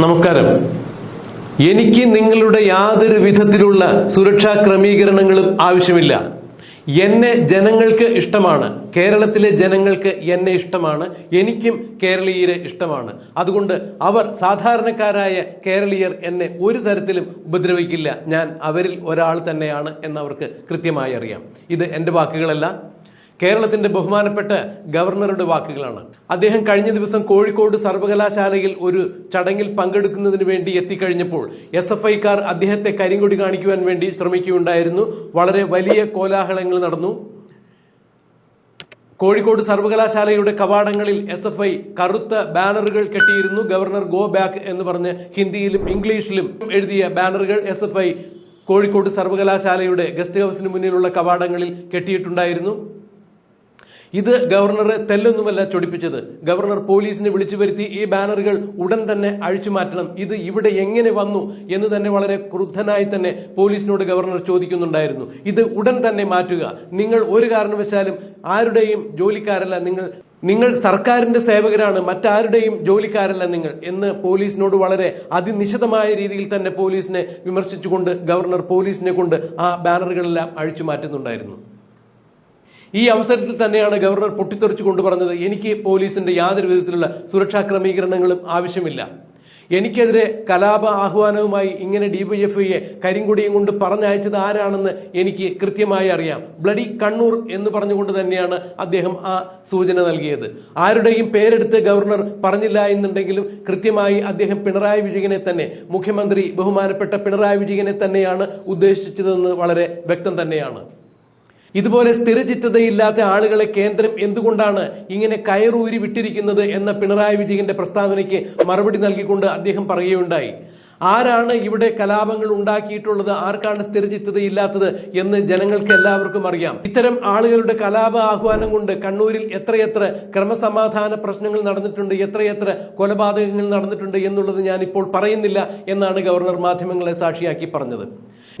നമസ്കാരം. എനിക്ക് നിങ്ങളുടെ യാതൊരു വിധത്തിലുള്ള സുരക്ഷാ ക്രമീകരണങ്ങളും ആവശ്യമില്ല. എന്നെ ജനങ്ങൾക്ക് ഇഷ്ടമാണ്. കേരളത്തിലെ ജനങ്ങൾക്ക് എന്നെ ഇഷ്ടമാണ്. എനിക്കും കേരളീയരെ ഇഷ്ടമാണ്. അതുകൊണ്ട് അവർ സാധാരണക്കാരായ കേരളീയർ എന്നെ ഒരു തരത്തിലും ഉപദ്രവിക്കില്ല. ഞാൻ അവരിൽ ഒരാൾ തന്നെയാണ് എന്നവർക്ക് കൃത്യമായി അറിയാം. ഇത് എന്റെ വാക്കുകളല്ല. കേരളത്തിന്റെ ബഹുമാനപ്പെട്ട ഗവർണറുടെ വാക്കുകളാണ്. അദ്ദേഹം കഴിഞ്ഞ ദിവസം കോഴിക്കോട് സർവകലാശാലയിൽ ഒരു ചടങ്ങിൽ പങ്കെടുക്കുന്നതിന് വേണ്ടി എത്തിക്കഴിഞ്ഞപ്പോൾ എസ് എഫ് ഐക്കാർ അദ്ദേഹത്തെ കരിങ്കൊടി കാണിക്കുവാൻ വേണ്ടി ശ്രമിക്കുകയുണ്ടായിരുന്നു. വളരെ വലിയ കോലാഹലങ്ങൾ നടന്നു. കോഴിക്കോട് സർവകലാശാലയുടെ കവാടങ്ങളിൽ എസ് എഫ് ഐ കറുത്ത ബാനറുകൾ കെട്ടിയിരുന്നു. ഗവർണർ ഗോ ബാക്ക് എന്ന് പറഞ്ഞ് ഹിന്ദിയിലും ഇംഗ്ലീഷിലും എഴുതിയ ബാനറുകൾ എസ് എഫ് ഐ കോഴിക്കോട് സർവകലാശാലയുടെ ഗസ്റ്റ് ഹൗസിന് മുന്നിലുള്ള കവാടങ്ങളിൽ കെട്ടിയിട്ടുണ്ടായിരുന്നു. ഇത് ഗവർണറെ തെല്ലൊന്നുമല്ല ചൊടിപ്പിച്ചത്. ഗവർണർ പോലീസിനെ വിളിച്ചു വരുത്തി ഈ ബാനറുകൾ ഉടൻ തന്നെ അഴിച്ചു മാറ്റണം. ഇത് ഇവിടെ എങ്ങനെ വന്നു എന്ന് തന്നെ വളരെ ക്രുദ്ധനായി തന്നെ പോലീസിനോട് ഗവർണർ ചോദിക്കുന്നുണ്ടായിരുന്നു. ഇത് ഉടൻ തന്നെ മാറ്റുക. നിങ്ങൾ ഒരു കാരണവശാലും ആരുടെയും ജോലിക്കാരല്ല നിങ്ങൾ. നിങ്ങൾ സർക്കാരിന്റെ സേവകരാണ് മറ്റാരുടെയും ജോലിക്കാരല്ല നിങ്ങൾ എന്ന് പോലീസിനോട് വളരെ അതിനിശിതമായ രീതിയിൽ തന്നെ പോലീസിനെ വിമർശിച്ചുകൊണ്ട് ഗവർണർ പോലീസിനെ കൊണ്ട് ആ ബാനറുകളെല്ലാം അഴിച്ചു മാറ്റുന്നുണ്ടായിരുന്നു. ഈ അവസരത്തിൽ തന്നെയാണ് ഗവർണർ പൊട്ടിത്തെറിച്ചു കൊണ്ടു പറഞ്ഞത് എനിക്ക് പോലീസിന്റെ യാതൊരു വിധത്തിലുള്ള സുരക്ഷാ ക്രമീകരണങ്ങളും ആവശ്യമില്ല. എനിക്കെതിരെ കലാപ ആഹ്വാനവുമായി ഇങ്ങനെ ഡിവൈഎഫ്ഐയെ കരിങ്കൊടിയും കൊണ്ട് പറഞ്ഞയച്ചത് ആരാണെന്ന് എനിക്ക് കൃത്യമായി അറിയാം. ബ്ലഡി കണ്ണൂർ എന്ന് പറഞ്ഞുകൊണ്ട് തന്നെയാണ് അദ്ദേഹം ആ സൂചന നൽകിയത്. ആരുടെയും പേരെടുത്ത് ഗവർണർ പറഞ്ഞില്ല എന്നുണ്ടെങ്കിലും കൃത്യമായി അദ്ദേഹം പിണറായി വിജയനെ തന്നെ മുഖ്യമന്ത്രി ബഹുമാനപ്പെട്ട പിണറായി വിജയനെ തന്നെയാണ് ഉദ്ദേശിച്ചതെന്ന് വളരെ വ്യക്തം തന്നെയാണ്. ഇതുപോലെ സ്ഥിരചിത്തതയില്ലാത്ത ആളുകളെ കേന്ദ്രം എന്തുകൊണ്ടാണ് ഇങ്ങനെ കയറൂരി വിട്ടിരിക്കുന്നത് എന്ന പിണറായി വിജയന്റെ പ്രസ്താവനയ്ക്ക് മറുപടി നൽകിക്കൊണ്ട് അദ്ദേഹം പറയുകയുണ്ടായി. ആരാണ് ഇവിടെ കലാപങ്ങൾ ഉണ്ടാക്കിയിട്ടുള്ളത്? ആർക്കാണ് സ്ഥിരചിത്തത ഇല്ലാത്തത് എന്ന് ജനങ്ങൾക്ക് എല്ലാവർക്കും അറിയാം. ഇത്തരം ആളുകളുടെ കലാപ ആഹ്വാനം കൊണ്ട് കണ്ണൂരിൽ എത്രയെത്ര ക്രമസമാധാന പ്രശ്നങ്ങൾ നടന്നിട്ടുണ്ട് എത്രയെത്ര കൊലപാതകങ്ങൾ നടന്നിട്ടുണ്ട് എന്നുള്ളത് ഞാൻ ഇപ്പോൾ പറയുന്നില്ല എന്നാണ് ഗവർണർ മാധ്യമങ്ങളെ സാക്ഷിയാക്കി പറഞ്ഞത്.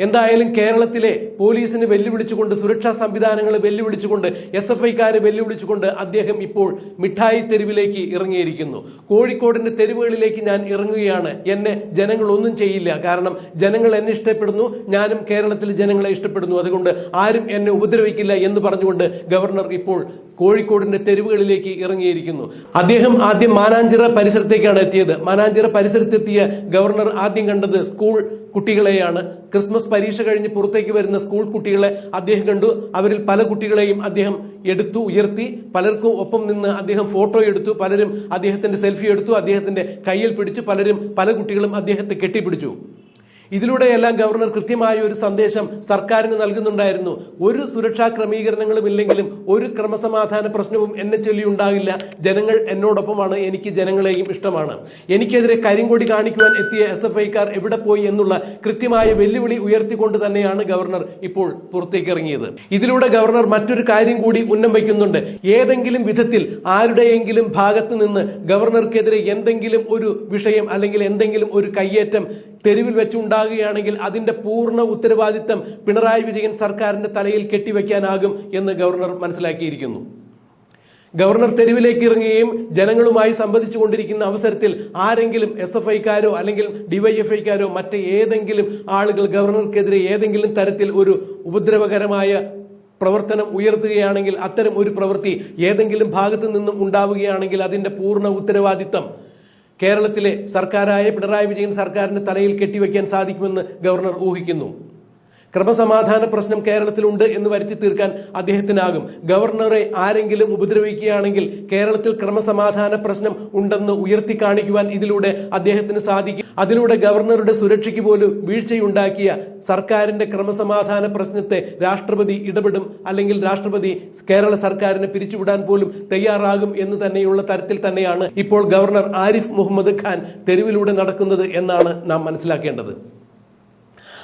എന്തായാലും കേരളത്തിലെ പോലീസിന് വെല്ലുവിളിച്ചുകൊണ്ട് സുരക്ഷാ സംവിധാനങ്ങളെ വെല്ലുവിളിച്ചുകൊണ്ട് എസ് എഫ് ഐക്കാരെ വെല്ലുവിളിച്ചുകൊണ്ട് അദ്ദേഹം ഇപ്പോൾ മിഠായി തെരുവിലേക്ക് ഇറങ്ങിയിരിക്കുന്നു. കോഴിക്കോടിന്റെ തെരുവുകളിലേക്ക് ഞാൻ ഇറങ്ങുകയാണ്. എന്നെ ജനങ്ങൾ ഒന്നും ചെയ്യില്ല. കാരണം ജനങ്ങൾ എന്നെ ഇഷ്ടപ്പെടുന്നു ഞാനും കേരളത്തിലെ ജനങ്ങളെ ഇഷ്ടപ്പെടുന്നു. അതുകൊണ്ട് ആരും എന്നെ ഉപദ്രവിക്കില്ല എന്ന് പറഞ്ഞുകൊണ്ട് ഗവർണർ ഇപ്പോൾ കോഴിക്കോടിന്റെ തെരുവുകളിലേക്ക് ഇറങ്ങിയിരിക്കുന്നു. അദ്ദേഹം ആദ്യം മാനാഞ്ചിറ പരിസരത്തേക്കാണ് എത്തിയത്. മാനാഞ്ചിറ പരിസരത്തെത്തിയ ഗവർണർ ആദ്യം കണ്ടത് സ്കൂൾ കുട്ടികളെയാണ്. ക്രിസ്മസ് പരീക്ഷ കഴിഞ്ഞ് പുറത്തേക്ക് വരുന്ന സ്കൂൾ കുട്ടികളെ അദ്ദേഹം കണ്ടു. അവരിൽ പല കുട്ടികളെയും അദ്ദേഹം എടുത്തു ഉയർത്തി. പലർക്കും ഒപ്പം നിന്ന് അദ്ദേഹം ഫോട്ടോ എടുത്തു. പലരും അദ്ദേഹത്തിന്റെ സെൽഫി എടുത്തു. അദ്ദേഹത്തിന്റെ കയ്യിൽ പിടിച്ചു. പലരും പല കുട്ടികളും അദ്ദേഹത്തെ കെട്ടിപ്പിടിച്ചു. ഇതിലൂടെയെല്ലാം ഗവർണർ കൃത്യമായ ഒരു സന്ദേശം സർക്കാരിന് നൽകുന്നുണ്ടായിരുന്നു. ഒരു സുരക്ഷാ ക്രമീകരണങ്ങളും ഇല്ലെങ്കിലും ഒരു ക്രമസമാധാന പ്രശ്നവും എന്നെ ചൊല്ലി ഉണ്ടാകില്ല ജനങ്ങൾ എന്നോടൊപ്പമാണ്. എനിക്ക് ജനങ്ങളെയും ഇഷ്ടമാണ്. എനിക്കെതിരെ കരിങ്കൊടി കാണിക്കുവാൻ എത്തിയ എസ് എഫ് ഐക്കാർ എവിടെ പോയി എന്നുള്ള കൃത്യമായ വെല്ലുവിളി ഉയർത്തിക്കൊണ്ട് തന്നെയാണ് ഗവർണർ ഇപ്പോൾ പുറത്തേക്ക് ഇറങ്ങിയത് ഇതിലൂടെ ഗവർണർ മറ്റൊരു കാര്യം കൂടി ഉന്നം വയ്ക്കുന്നുണ്ട്. ഏതെങ്കിലും വിധത്തിൽ ആരുടെയെങ്കിലും ഭാഗത്ത് നിന്ന് ഗവർണർക്കെതിരെ എന്തെങ്കിലും ഒരു വിഷയം അല്ലെങ്കിൽ എന്തെങ്കിലും ഒരു കയ്യേറ്റം തെരുവിൽ വെച്ചുണ്ടാകുകയാണെങ്കിൽ അതിന്റെ പൂർണ ഉത്തരവാദിത്തം പിണറായി വിജയൻ സർക്കാരിന്റെ തലയിൽ കെട്ടിവെക്കാനാകും എന്ന് ഗവർണർ മനസ്സിലാക്കിയിരിക്കുന്നു. ഗവർണർ തെരുവിലേക്ക് ഇറങ്ങുകയും ജനങ്ങളുമായി സംവദിച്ചു കൊണ്ടിരിക്കുന്ന അവസരത്തിൽ ആരെങ്കിലും എസ് എഫ് ഐക്കാരോ അല്ലെങ്കിൽ ഡിവൈഎഫ്ഐക്കാരോ മറ്റ് ഏതെങ്കിലും ആളുകൾ ഗവർണർക്കെതിരെ ഏതെങ്കിലും തരത്തിൽ ഒരു ഉപദ്രവകരമായ പ്രവർത്തനം ഉയർത്തുകയാണെങ്കിൽ അത്തരം ഒരു പ്രവൃത്തി ഏതെങ്കിലും ഭാഗത്തു നിന്നും ഉണ്ടാവുകയാണെങ്കിൽ അതിന്റെ പൂർണ ഉത്തരവാദിത്തം കേരളത്തിലെ സർക്കാരായ പിണറായി വിജയൻ സർക്കാരിന്റെ തലയിൽ കെട്ടിവെക്കാൻ സാധിക്കുമെന്ന് ഗവർണർ ഊഹിക്കുന്നു. ക്രമസമാധാന പ്രശ്നം കേരളത്തിലുണ്ട് എന്ന് വരുത്തി തീർക്കാൻ അദ്ദേഹത്തിനാകും. ഗവർണറെ ആരെങ്കിലും ഉപദ്രവിക്കുകയാണെങ്കിൽ കേരളത്തിൽ ക്രമസമാധാന പ്രശ്നം ഉണ്ടെന്ന് ഉയർത്തി കാണിക്കുവാൻ ഇതിലൂടെ അദ്ദേഹത്തിന് സാധിക്കും. അതിലൂടെ ഗവർണറുടെ സുരക്ഷയ്ക്ക് പോലും വീഴ്ചയുണ്ടാക്കിയ സർക്കാരിന്റെ ക്രമസമാധാന പ്രശ്നത്തെ രാഷ്ട്രപതി ഇടപെടും അല്ലെങ്കിൽ രാഷ്ട്രപതി കേരള സർക്കാരിനെ പിരിച്ചുവിടാൻ പോലും തയ്യാറാകും എന്ന് തന്നെയുള്ള തരത്തിൽ തന്നെയാണ് ഇപ്പോൾ ഗവർണർ ആരിഫ് മുഹമ്മദ് ഖാൻ തെരുവിലൂടെ നടക്കുന്നത് എന്നാണ് നാം മനസ്സിലാക്കേണ്ടത്.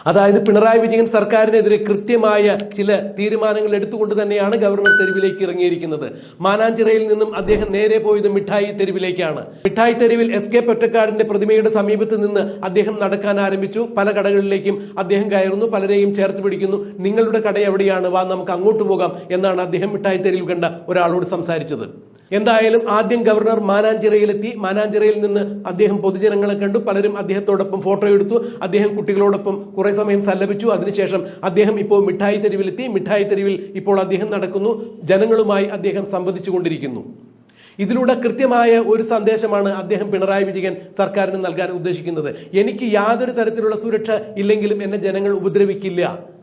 അതായത് പിണറായി വിജയൻ സർക്കാരിനെതിരെ കൃത്യമായ ചില തീരുമാനങ്ങൾ എടുത്തുകൊണ്ട് തന്നെയാണ് ഗവർണർ തെരുവിലേക്ക് ഇറങ്ങിയിരിക്കുന്നത്. മാനാഞ്ചിറയിൽ നിന്നും അദ്ദേഹം നേരെ പോയത് മിഠായി തെരുവിലേക്കാണ്. മിഠായി തെരുവിൽ എസ് കെ പൊറ്റക്കാടിന്റെ പ്രതിമയുടെ സമീപത്ത് നിന്ന് അദ്ദേഹം നടക്കാൻ ആരംഭിച്ചു. പല കടകളിലേക്കും അദ്ദേഹം കയറുന്നു. പലരെയും ചേർത്ത് പിടിക്കുന്നു. നിങ്ങളുടെ കട എവിടെയാണ്? വാ നമുക്ക് അങ്ങോട്ട് പോകാം എന്നാണ് അദ്ദേഹം മിഠായി തെരുവിൽ കണ്ട ഒരാളോട് സംസാരിച്ചത്. എന്തായാലും ആദ്യം ഗവർണർ മാനാഞ്ചിറയിലെത്തി. മാനാഞ്ചിറയിൽ നിന്ന് അദ്ദേഹം പൊതുജനങ്ങളെ കണ്ടു. പലരും അദ്ദേഹത്തോടൊപ്പം ഫോട്ടോ എടുത്തു. അദ്ദേഹം കുട്ടികളോടൊപ്പം കുറെ സമയം സല്ലപിച്ചു. അതിനുശേഷം അദ്ദേഹം ഇപ്പോൾ മിഠായി തെരുവിലെത്തി. മിഠായി തെരുവിൽ ഇപ്പോൾ അദ്ദേഹം നടക്കുന്നു. ജനങ്ങളുമായി അദ്ദേഹം സംവദിച്ചു കൊണ്ടിരിക്കുന്നു. ഇതിലൂടെ കൃത്യമായ ഒരു സന്ദേശമാണ് അദ്ദേഹം പിണറായി വിജയൻ സർക്കാരിന് നൽകാൻ ഉദ്ദേശിക്കുന്നത്. എനിക്ക് യാതൊരു തരത്തിലുള്ള സുരക്ഷ ഇല്ലെങ്കിലും എന്നെ ജനങ്ങൾ ഉപദ്രവിക്കില്ല.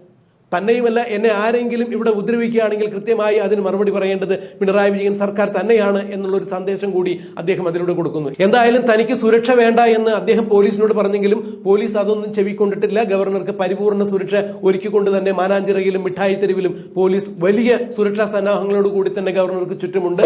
തന്നെയുമല്ല എന്നെ ആരെങ്കിലും ഇവിടെ ഉപദ്രവിക്കുകയാണെങ്കിൽ കൃത്യമായി അതിന് മറുപടി പറയേണ്ടത് പിണറായി വിജയൻ സർക്കാർ തന്നെയാണ് എന്നുള്ള ഒരു സന്ദേശം കൂടി അദ്ദേഹം അതിലൂടെ കൊടുക്കുന്നു. എന്തായാലും തനിക്ക് സുരക്ഷ വേണ്ട എന്ന് അദ്ദേഹം പോലീസിനോട് പറഞ്ഞെങ്കിലും പോലീസ് അതൊന്നും ചെവിക്കൊണ്ടിട്ടില്ല. ഗവർണർക്ക് പരിപൂർണ സുരക്ഷ ഒരുക്കിക്കൊണ്ട് തന്നെ മാനാഞ്ചിറയിലും മിഠായി തെരുവിലും പോലീസ് വലിയ സുരക്ഷാ സന്നാഹങ്ങളോട് കൂടി തന്നെ ഗവർണർക്ക് ചുറ്റുമുണ്ട്.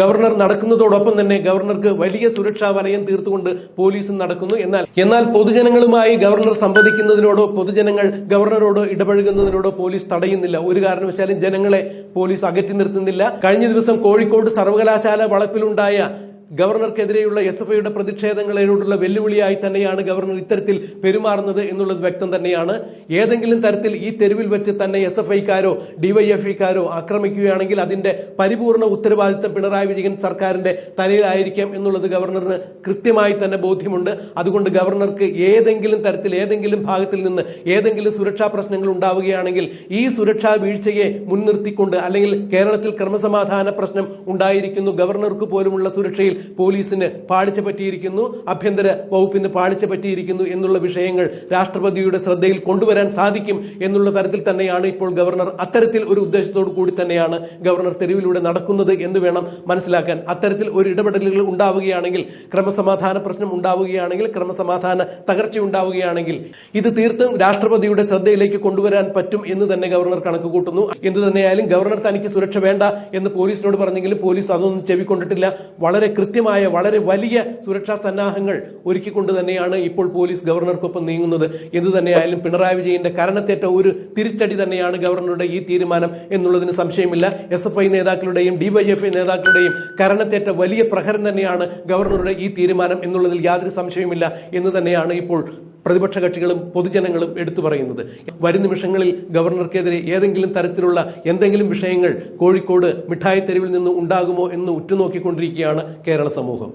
ഗവർണർ നടക്കുന്നതോടൊപ്പം തന്നെ ഗവർണർക്ക് വലിയ സുരക്ഷാ വലയം തീർത്തുകൊണ്ട് പോലീസും നടക്കുന്നു. എന്നാൽ എന്നാൽ പൊതുജനങ്ങളുമായി ഗവർണർ സംവദിക്കുന്നതിനോടോ പൊതുജനങ്ങൾ ഗവർണറോട് ഇടപഴകുന്നതിനോടോ പോലീസ് തടയുന്നില്ല. ഒരു കാരണവശാലും ജനങ്ങളെ പോലീസ് അകറ്റി നിർത്തുന്നില്ല. കഴിഞ്ഞ ദിവസം കോഴിക്കോട് സർവകലാശാല വളപ്പിലുണ്ടായ ഗവർണർക്കെതിരെയുള്ള എസ് എഫ് ഐയുടെ പ്രതിഷേധങ്ങളോടുള്ള വെല്ലുവിളിയായി തന്നെയാണ് ഗവർണർ ഇത്തരത്തിൽ പെരുമാറുന്നത് എന്നുള്ളത് വ്യക്തം തന്നെയാണ്. ഏതെങ്കിലും തരത്തിൽ ഈ തെരുവിൽ വെച്ച് തന്നെ എസ് എഫ് ഐക്കാരോ ഡിവൈഎഫ്ഐക്കാരോ ആക്രമിക്കുകയാണെങ്കിൽ അതിന്റെ പരിപൂർണ ഉത്തരവാദിത്തം പിണറായി വിജയൻ സർക്കാരിന്റെ തലയിലായിരിക്കാം എന്നുള്ളത് ഗവർണറിന് കൃത്യമായി തന്നെ ബോധ്യമുണ്ട്. അതുകൊണ്ട് ഗവർണർക്ക് ഏതെങ്കിലും തരത്തിൽ ഏതെങ്കിലും ഭാഗത്തിൽ നിന്ന് ഏതെങ്കിലും സുരക്ഷാ പ്രശ്നങ്ങൾ ഉണ്ടാവുകയാണെങ്കിൽ ഈ സുരക്ഷാ വീഴ്ചയെ മുൻനിർത്തിക്കൊണ്ട് അല്ലെങ്കിൽ കേരളത്തിൽ ക്രമസമാധാന പ്രശ്നം ഉണ്ടായിരിക്കുന്നു. ഗവർണർക്ക് പോലുമുള്ള സുരക്ഷയിൽ പോലീസിന് പാളിച്ച പറ്റിയിരിക്കുന്നു ആഭ്യന്തര വകുപ്പിന് പാളിച്ച പറ്റിയിരിക്കുന്നു എന്നുള്ള വിഷയങ്ങൾ രാഷ്ട്രപതിയുടെ ശ്രദ്ധയിൽ കൊണ്ടുവരാൻ സാധിക്കും എന്നുള്ള തരത്തിൽ തന്നെയാണ് ഇപ്പോൾ ഗവർണർ അത്തരത്തിൽ ഒരു ഉദ്ദേശത്തോടു കൂടി തന്നെയാണ് ഗവർണർ തെരുവിലൂടെ നടക്കുന്നത് എന്ന് വേണം മനസ്സിലാക്കാൻ. അത്തരത്തിൽ ഒരു ഇടപെടലുകൾ ഉണ്ടാവുകയാണെങ്കിൽ ക്രമസമാധാന പ്രശ്നം ഉണ്ടാവുകയാണെങ്കിൽ ക്രമസമാധാന തകർച്ച ഉണ്ടാവുകയാണെങ്കിൽ ഇത് തീർത്തും രാഷ്ട്രപതിയുടെ ശ്രദ്ധയിലേക്ക് കൊണ്ടുവരാൻ പറ്റും എന്ന് തന്നെ ഗവർണർ കണക്ക് കൂട്ടുന്നു. എന്ത് തന്നെയായാലും ഗവർണർ തനിക്ക് സുരക്ഷ വേണ്ട എന്ന് പോലീസിനോട് പറഞ്ഞെങ്കിലും പോലീസ് അതൊന്നും ചെവിക്കൊണ്ടിട്ടില്ല. വളരെ കൃത്യമായ വളരെ വലിയ സുരക്ഷാ സന്നാഹങ്ങൾ ഒരുക്കിക്കൊണ്ട് തന്നെയാണ് ഇപ്പോൾ പോലീസ് ഗവർണർക്കൊപ്പം നീങ്ങുന്നത്. എന്ത് തന്നെയായാലും പിണറായി വിജയന്റെ കരണത്തേറ്റ ഒരു തിരിച്ചടി തന്നെയാണ് ഗവർണറുടെ ഈ തീരുമാനം എന്നുള്ളതിന് സംശയമില്ല. എസ് എഫ് ഐ നേതാക്കളുടെയും ഡിവൈഎഫ്ഐ നേതാക്കളുടെയും കരണത്തേറ്റ വലിയ പ്രഹരം തന്നെയാണ് ഗവർണറുടെ ഈ തീരുമാനം എന്നുള്ളതിൽ യാതൊരു സംശയവുമില്ല. എന്ന് തന്നെയാണ് ഇപ്പോൾ പ്രതിപക്ഷ കക്ഷികളും പൊതുജനങ്ങളും എടുത്തു പറയുന്നത്. വരും നിമിഷങ്ങളിൽ ഗവർണർക്കെതിരെ ഏതെങ്കിലും തരത്തിലുള്ള എന്തെങ്കിലും വിഷയങ്ങൾ കോഴിക്കോട് മിഠായി തെരുവിൽ നിന്ന് ഉണ്ടാകുമോ എന്ന് ഉറ്റുനോക്കിക്കൊണ്ടിരിക്കുകയാണ് കേരള സമൂഹം.